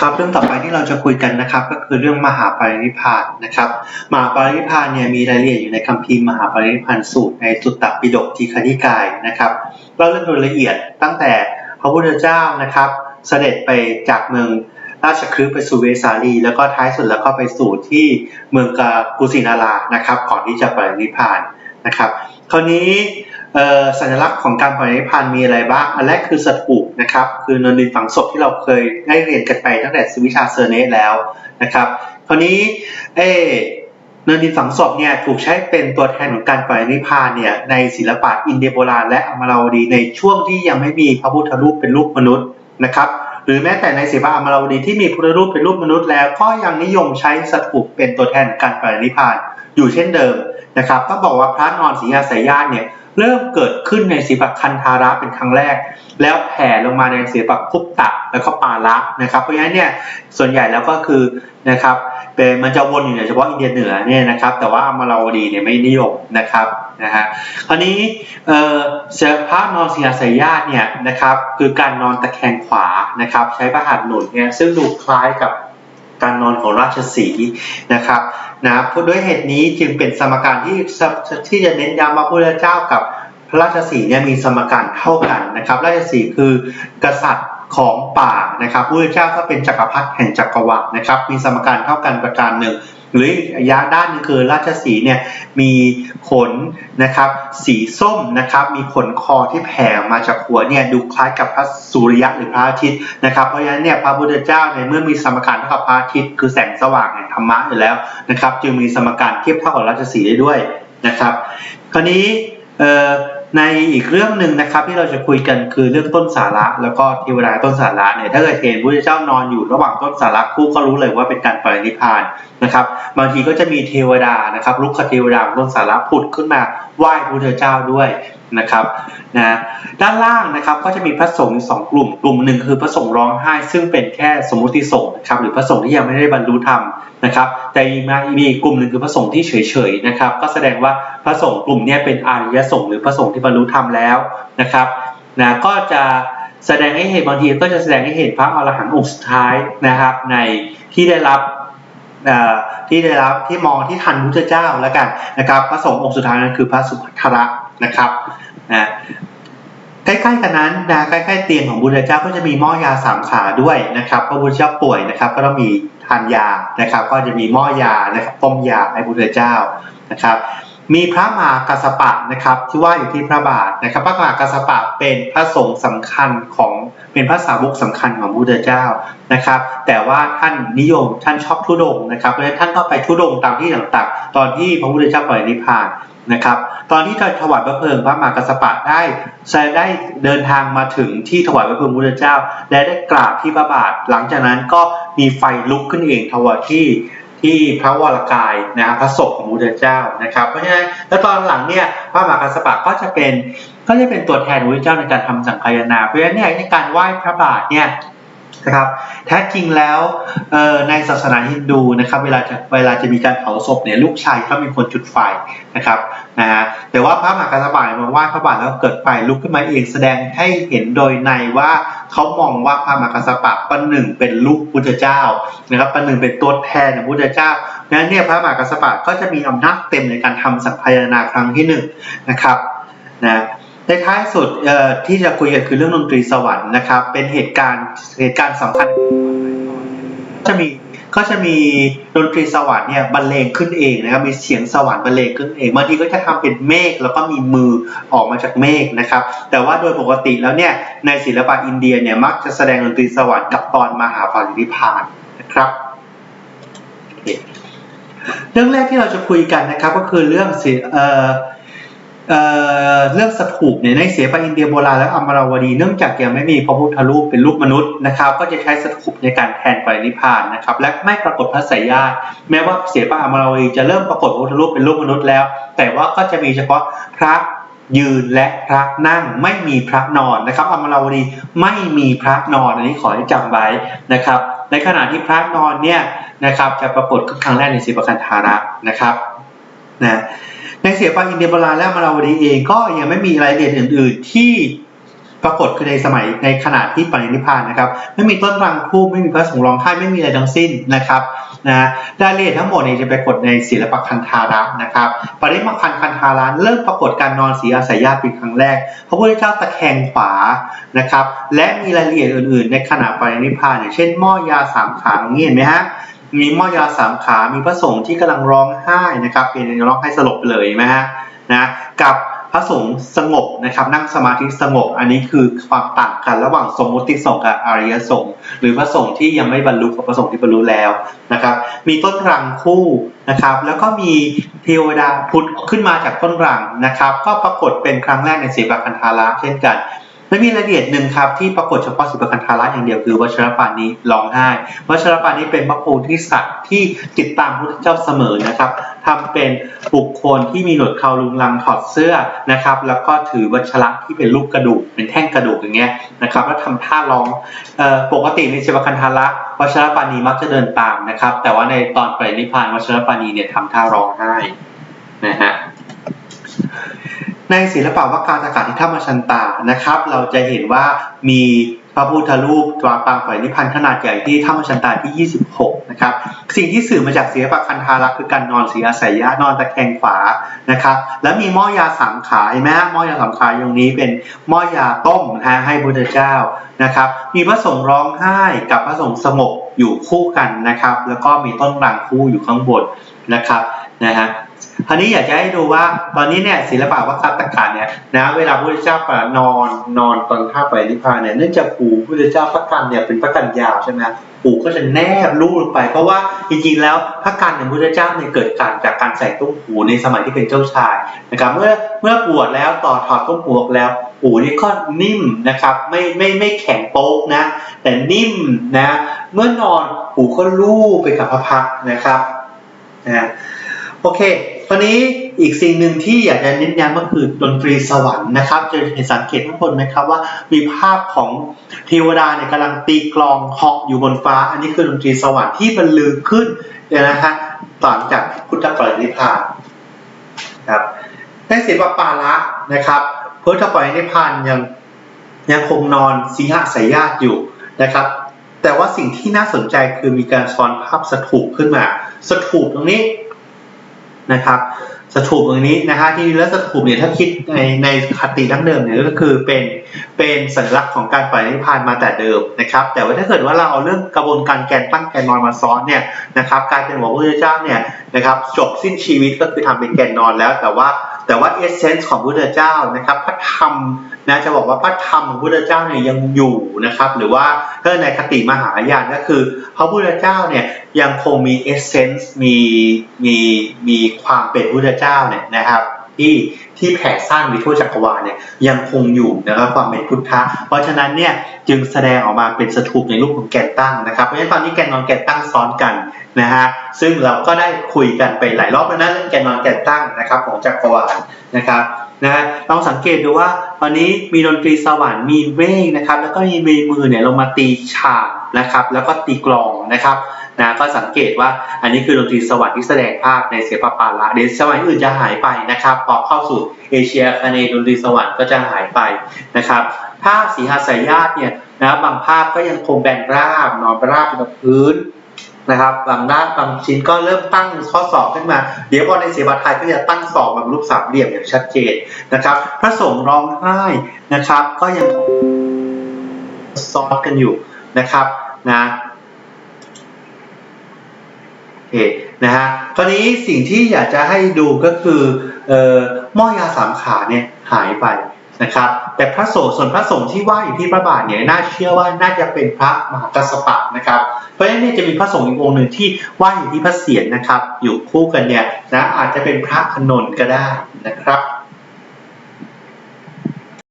ครับเรื่องต่อไปที่เราจะคุยกันนะครับก็คือเรื่องมหาปรินิพานนะครับมหาปรินิพานเนี่ยมีรายละเอียดอยู่ในคัมภีร์มหาปรินิพานสูตรในสุตตปิฎกทีฆนิกายนะครับเล่าเรื่องโดยละเอียดตั้งแต่พระพุทธเจ้านะครับ เสด็จไปจากเมืองราชคฤห์ไปสู่เวสาลี แล้วก็ท้ายสุดแล้วก็ไปสู่ที่เมืองกุสินารานะครับ ก่อนที่จะปรินิพานนะครับ คราวนี้ สัญลักษณ์ของการปรินิพพานมีอะไรบ้าง อันแรกคือสถูปนะครับ คือนนดินฝังศพที่เราเคยได้เรียนกันไปตั้งแต่สวิชาเซอร์เนสแล้วนะครับคราวนี้เอเนินดินฝังศพเนี่ยถูกใช้เป็นตัวแทนของการปรินิพพานเนี่ยในศิลปะอินเดียโบราณและอมราวดีในช่วงที่ยังไม่มีพระพุทธรูปเป็นรูปมนุษย์นะครับ หรือแม้แต่ในศิลปะอมราวดีที่มีพุทธรูปเป็นรูปมนุษย์แล้วก็ยังนิยมใช้สถูปเป็นตัวแทนการปรินิพพานอยู่เช่นเดิมนะครับต้องบอกว่าพระนอนศรีอาสายญาติเนี่ย เริ่มเกิดขึ้นในศิลปะคันธาระเป็นครั้งแรก แล้วแผ่ลงมาในศิลปะคุปตะแล้วก็ปาละนะครับ เพราะฉะนั้นเนี่ยส่วนใหญ่แล้วก็คือนะครับเป็นมันจะวนอยู่เฉพาะอินเดียเหนือเนี่ยนะครับ แต่ว่าอมราวดีเนี่ยไม่นิยมนะครับนะฮะคราวนี้เอ่อเสือพระนอนศรีอาสายญาติเนี่ยนะครับคือการนอนตะแคงขวานะครับ ใช้พระหัตหนุนเนี่ยซึ่งดูคล้ายกับ การนอนของราชสีนะครับนะด้วยเหตุนี้จึงเป็นสมการที่ที่จะเน้นย้ำว่าพระพุทธเจ้ากับราชสีเนี่ยมีสมการเท่ากันนะครับ ราชสีคือกษัตริย์ ของป่านะครับพระพุทธเจ้าก็เป็นจักรพรรดิแห่งจักรวรรดินะครับ มีสมการเท่ากันประการหนึ่ง หรืออีกระยะด้านนึงคือราชสีเนี่ยมีขนนะครับ สีส้มนะครับมีขนคอที่แผ่มาจากหัวเนี่ยดูคล้ายกับพระสุริยะหรือพระอาทิตย์นะครับเพราะฉะนั้นเนี่ยพระพุทธเจ้าในเมื่อมีสมการเท่ากับพระอาทิตย์คือแสงสว่างแห่งธรรมะอยู่แล้วนะครับ จึงมีสมการเทียบเท่ากับราชสีได้ด้วยนะครับ คราวนี้เอ่อ ในอีกเรื่องหนึ่งนะครับที่เราจะคุยกันคือเรื่องต้นสาระ แล้วก็เทวดาต้นสาระเนี่ยถ้าเกิดเห็นพระเจ้านอนอยู่ระหว่างต้นสาระคู่ก็รู้เลยว่าเป็นการปรินิพพานนะครับ บางทีก็จะมีเทวดานะครับลุกขเทวดาต้นสาระผุดขึ้นมา ไหว้พระพุทธเจ้าด้วยนะครับนะด้านล่างนะครับก็จะมีพระสงฆ์สองกลุ่ม กลุ่มหนึ่งคือพระสงฆ์ร้องไห้ ซึ่งเป็นแค่สมมุติสงฆ์นะครับหรือพระสงฆ์ที่ยังไม่ได้บรรลุธรรมนะครับ แต่มีอีกกลุ่มหนึ่งคือพระสงฆ์ที่เฉยๆนะครับ ก็แสดงว่าพระสงฆ์กลุ่มนี้เป็นอริยสงฆ์หรือพระสงฆ์ที่บรรลุธรรมแล้วนะครับนะก็จะแสดงให้เห็นบางทีก็จะแสดงให้เห็นพระอรหันต์องค์สุดท้ายนะครับ ในที่ได้รับ ที่ได้รับที่มองที่ทันพุทธเจ้าแล้วกันนะครับ พระสงฆ์องค์สุดท้ายนั้นคือพระสุภัทระนะครับนะใกล้ๆกันนั้นนะใกล้ๆเตียงของพุทธเจ้าก็จะมีหม้อยาสามขาด้วยนะครับพระพุทธเจ้าป่วยนะครับ ก็ต้องมีทานยานะครับ ก็จะมีหม้อยานะครับต้มยาให้พุทธเจ้านะครับ มีพระมหากัสสปะนะครับที่ว่าอยู่ที่พระบาทนะครับ พระมหากัสสปะเป็นพระสงฆ์สำคัญของเป็นพระสาวกสำคัญของพระพุทธเจ้านะครับ แต่ว่าท่านนิยมท่านชอบทุดงนะครับเพราะฉะนั้นท่านก็ไปทุดงตามที่ต่างๆ ตอนที่พระพุทธเจ้าปล่อยนิพพานนะครับ ตอนที่ถวายพระเพลิงพระมหากัสสปะได้ได้เดินทางมาถึงที่ถวายพระเพลิงพุทธเจ้า และได้กราบที่พระบาท หลังจากนั้นก็มีไฟลุกขึ้นเองถวายที่ ที่พระวรกายนะครับพระศพของพุทธเจ้านะครับเพราะฉะนั้นแล้วตอนหลังเนี่ยพระมหากัสสปะก็จะเป็นก็จะเป็นตัวแทนพระพุทธเจ้าในการทำสังฆายนาเพราะฉะนั้นเนี่ยในการไหว้พระบาทเนี่ย นะครับแท้จริงแล้วในศาสนาฮินดูนะครับเวลาจะเวลาจะมีการเผาศพเนี่ยลูกชายก็มีคนจุดไฟนะครับนะฮะแต่ว่าพระมหากษัตริย์มาไหว้พระบาทแล้วเกิดไฟลุกขึ้นมาเองแสดงให้เห็นโดยในว่าเขามองว่าพระมหากษัตริย์ประหนึ่งเป็นลูกพุทธเจ้านะครับประหนึ่งเป็นตัวแทนของพุทธเจ้านั้นเนี่ยพระมหากษัตริย์ก็จะมีอำนาจเต็มในการทำสังฆายนาครั้งที่หนึ่งนะครับนะ ในท้ายสุดที่จะคุยกันคือเรื่องดนตรีสวรรค์นะครับ เป็นเหตุการณ์เหตุการณ์สำคัญจะมีก็จะมีดนตรีสวรรค์เนี่ยบรรเลงขึ้นเองนะครับมีเสียงสวรรค์บรรเลงขึ้นเองบางทีก็จะทำเป็นเมฆแล้วก็มีมือออกมาจากเมฆนะครับ แต่ว่าโดยปกติแล้วเนี่ยในศิลปะอินเดียเนี่ยมักจะแสดงดนตรีสวรรค์กับตอนมหาปรินิพานนะครับเรื่องแรกที่เราจะคุยกันนะครับก็คือเรื่อง เอ่อเรื่องสถูปเนี่ยในเสียปอินเดียโบราณและอมราวดีเนื่องจากยังไม่มีพระพุทธรูปเป็นรูปมนุษย์นะครับ ก็จะใช้สถูปในการแทนปรินิพานนะครับ และไม่ปรากฏพระสายญาติแม้ว่าเสียปอมราวดีจะเริ่มปรากฏพระพุทธรูปเป็นรูปมนุษย์แล้ว แต่ว่าก็จะมีเฉพาะพระยืนและพระนั่งไม่มีพระนอนนะครับอมราวดีไม่มีพระนอนอันนี้ขอให้จำไว้นะครับ ในขณะที่พระนอนเนี่ยนะครับจะปรากฏครั้งแรกในศิปคันธาระนะครับนะ ในเสียฟังอินเดียโบราณและมาราวดีเองก็ยังไม่มีรายละเอียดอื่น ๆ ที่ปรากฏคือในสมัยในขณะที่ปรินิพานนะครับ ไม่มีต้นรังคู่ไม่มีพระสงฆ์ร้องไห้ไม่มีอะไรทั้งสิ้นนะครับนะรายละเอียดทั้งหมดเนี่ยจะปรากฏในศิลปคันธาระนะครับ ปริมาคันคันธาระเริ่มปรากฏการนอนสีอาศัยญาติเป็นครั้งแรกพระพุทธเจ้าตะแคงขวานะครับ และมีรายละเอียดอื่น ๆ ในขณะปรินิพพานอย่างเช่นหม้อยาสามขาตรงนี้เห็นไหมฮะ มีหม้อยาสามขา มีพระสงฆ์ที่กำลังร้องไห้นะครับเป็นร้องไห้สลบไปเลยนไหมฮะนะกับพระสงฆ์สงบนะครับนั่งสมาธิสงบ อันนี้คือความต่างกันระหว่างสมมติสงฆ์กับอริยสงฆ์หรือพระสงฆ์ที่ยังไม่บรรลุกับพระสงฆ์ที่บรรลุแล้วนะครับมีต้นรังคู่นะครับแล้วก็มีเทวดาพุทธขึ้นมาจากต้นรังนะครับ ก็ปรากฏเป็นครั้งแรกในสีปคันธาระเช่นกัน และมีรายละเอียดหนึ่งครับที่ปรากฏเฉพาะสิบคันธาระอย่างเดียวคือวัชรปานีร้องไห้วัชรปานีเป็นพระโพธิสัตว์ที่ติดตามพระพุทธเจ้าเสมอนะครับทำเป็นบุคคลที่มีหนวดเขาลุงลังถอดเสื้อนะครับ แล้วก็ถือวัชระที่เป็นรูปกระดูกเป็นแท่งกระดูกอย่างเงี้ยนะครับแล้วทำท่าร้องออปกติในสิบคันธาระวัชรปานีมักจะเดินตามนะครับ แต่ว่าในตอนไปนิพพานวัชรปานีเนี่ยทำท่าร้องไห้นะฮะ ในศิลปะวัคคาตกาที่ธรรมชันตานะครับ เราจะเห็นว่ามีพระพุทธรูปตัวปางปล่อยนิพพานขนาดใหญ่ที่ธรรมชันตาที่ 26 นะครับ สิ่งที่สื่อมาจากศิลปะคันธารักคือการนอนสีอาศัยยะนอนตะแคงขวานะครับ แล้วมีหม้อยาสามขาเห็นไหมฮะหม้อยาสามขาตรงนี้เป็นหม้อยาต้มนะฮะให้พระพุทธเจ้านะครับ มีพระสงฆ์ร้องไห้กับพระสงฆ์สงบอยู่คู่กันนะครับ แล้วก็มีต้นรังคู่อยู่ข้างบนนะครับนะฮะ คราวนี้อยากจะให้ดูว่าตอนนี้เนี่ยศิลปะวัคตกาเนี่ยนะเวลาพระพุทธเจ้านอนนอนตอนท่าไปนิพพานเนี่ยเนื่องจากหูพระพุทธเจ้าพระกันเนี่ยเป็นพระกันยาวใช่ไหมหูก็จะแนบลูบลงไป เพราะว่าจริงๆแล้วพระกันของพระพุทธเจ้าเนี่ยเกิดการจากการใส่ตุ้มหูในสมัยที่เป็นเจ้าชายนะครับเมื่อเมื่อบวชแล้วต่อถอดตุ้มหูออกแล้วหูนี่ก็นิ่มนะครับไม่ไม่ไม่แข็งโป๊กนะแต่นิ่มนะเมื่อนอนหูก็ลูบไปกับพระพักนะครับนะโอเค ตอนนี้อีกสิ่งหนึ่งที่อยากจะเน้นย้ำก็คือดนตรีสวรรค์นะครับ จะเห็นสังเกตข้างบนไหมครับว่ามีภาพของเทวดาเนี่ยกำลังตีกลองเหาะอยู่บนฟ้า อันนี้คือดนตรีสวรรค์ที่บรรลือขึ้นเนี่ยนะฮะต่างจากพุทธปรินิพพานครับในศิลปปาละนะครับพุทธปรินิพพานยังยังคงนอนสีหสายญาติอยู่นะครับแต่ว่าสิ่งที่น่าสนใจคือมีการซ้อนภาพสถูปขึ้นมา สถูปตรงนี้ นะครับสถูปตรงนี้นะฮะที่แล้วสถูปเนี่ยถ้าคิดในในคติดั้งเดิมเนี่ยก็คือเป็นเป็นสัญลักษณ์ของการปล่อยนิพพานมาแต่เดิมนะครับ แต่ว่าถ้าเกิดว่าเราเอาเรื่องกระบวนการแกนตั้งแกนนอนมาซ้อนเนี่ยนะครับกลายเป็นหมอพระพุทธเจ้าเนี่ยนะครับจบสิ้นชีวิตก็คือทำเป็นแกนนอนแล้วแต่ว่า แต่ว่าเอเซนส์ของพุทธเจ้านะครับพระธรรมนะจะบอกว่าพระธรรมของพุทธเจ้าเนี่ยยังอยู่นะครับ หรือว่าถ้าในคติมหายานก็คือพระพุทธเจ้าเนี่ยยังคงมีเอเซนส์มีมีมีความเป็นพุทธเจ้าเนี่ยนะครับ ที่ที่แผ่ซ่านไปทั่วจักรวาลเนี่ยยังคงอยู่นะครับความเป็นพุทธะ เพราะฉะนั้นเนี่ยจึงแสดงออกมาเป็นสถูปในรูปของแกนตั้งนะครับเพราะฉะนั้นตอนนี้แกนนอนแกนตั้งซ้อนกันนะฮะซึ่งเราก็ได้คุยกันไปหลายรอบแล้วนะเรื่องแกนนอนแกนตั้งนะครับของจักรวาลนะครับนะฮะลองสังเกตดูว่าตอนนี้มีดนตรีสวรรค์มีเวกนะครับแล้วก็มีมือเนี่ยลงมาตีฉาบนะครับแล้วก็ตีกลองนะครับ นะก็สังเกตว่าอันนี้คือดนตรีสวรรค์ที่แสดงภาพในเสียปปาละเดี๋ยวสมัยอื่นจะหายไปนะครับ พอเข้าสู่เอเชียคาเนดนตรีสวรรค์ก็จะหายไปนะครับถ้าสีหาสายญาติเนี่ยนะบางภาพก็ยังคงแบนราบนอนราบอยู่กับพื้นนะครับบางด้านบางชิ้นก็เริ่มตั้งข้อศอกขึ้นมา เดี๋ยวพอในเสบาไทยก็จะตั้งศอกแบบรูปสามเหลี่ยมอย่างชัดเจนนะครับ พระสงฆ์ร้องไห้นะครับ ก็ยังซ้อนกันอยู่นะครับนะ เคนะฮะคราวนี้สิ่งที่อยากจะให้ดูก็คือหม้อยาสามขาเนี่ยหายไปนะครับ แต่พระโสส่วนพระสงฆ์ที่ว่าอยู่ที่พระบาทเนี่ยน่าเชื่อว่าน่าจะเป็นพระมหากัสสปะนะครับ เพราะฉะนั้นเนี่ยจะมีพระสงฆ์อีกองค์หนึ่งที่ว่าอยู่ที่พระเศียรนะครับ อยู่คู่กันเนี่ยนะอาจจะเป็นพระอนนท์ก็ได้นะครับ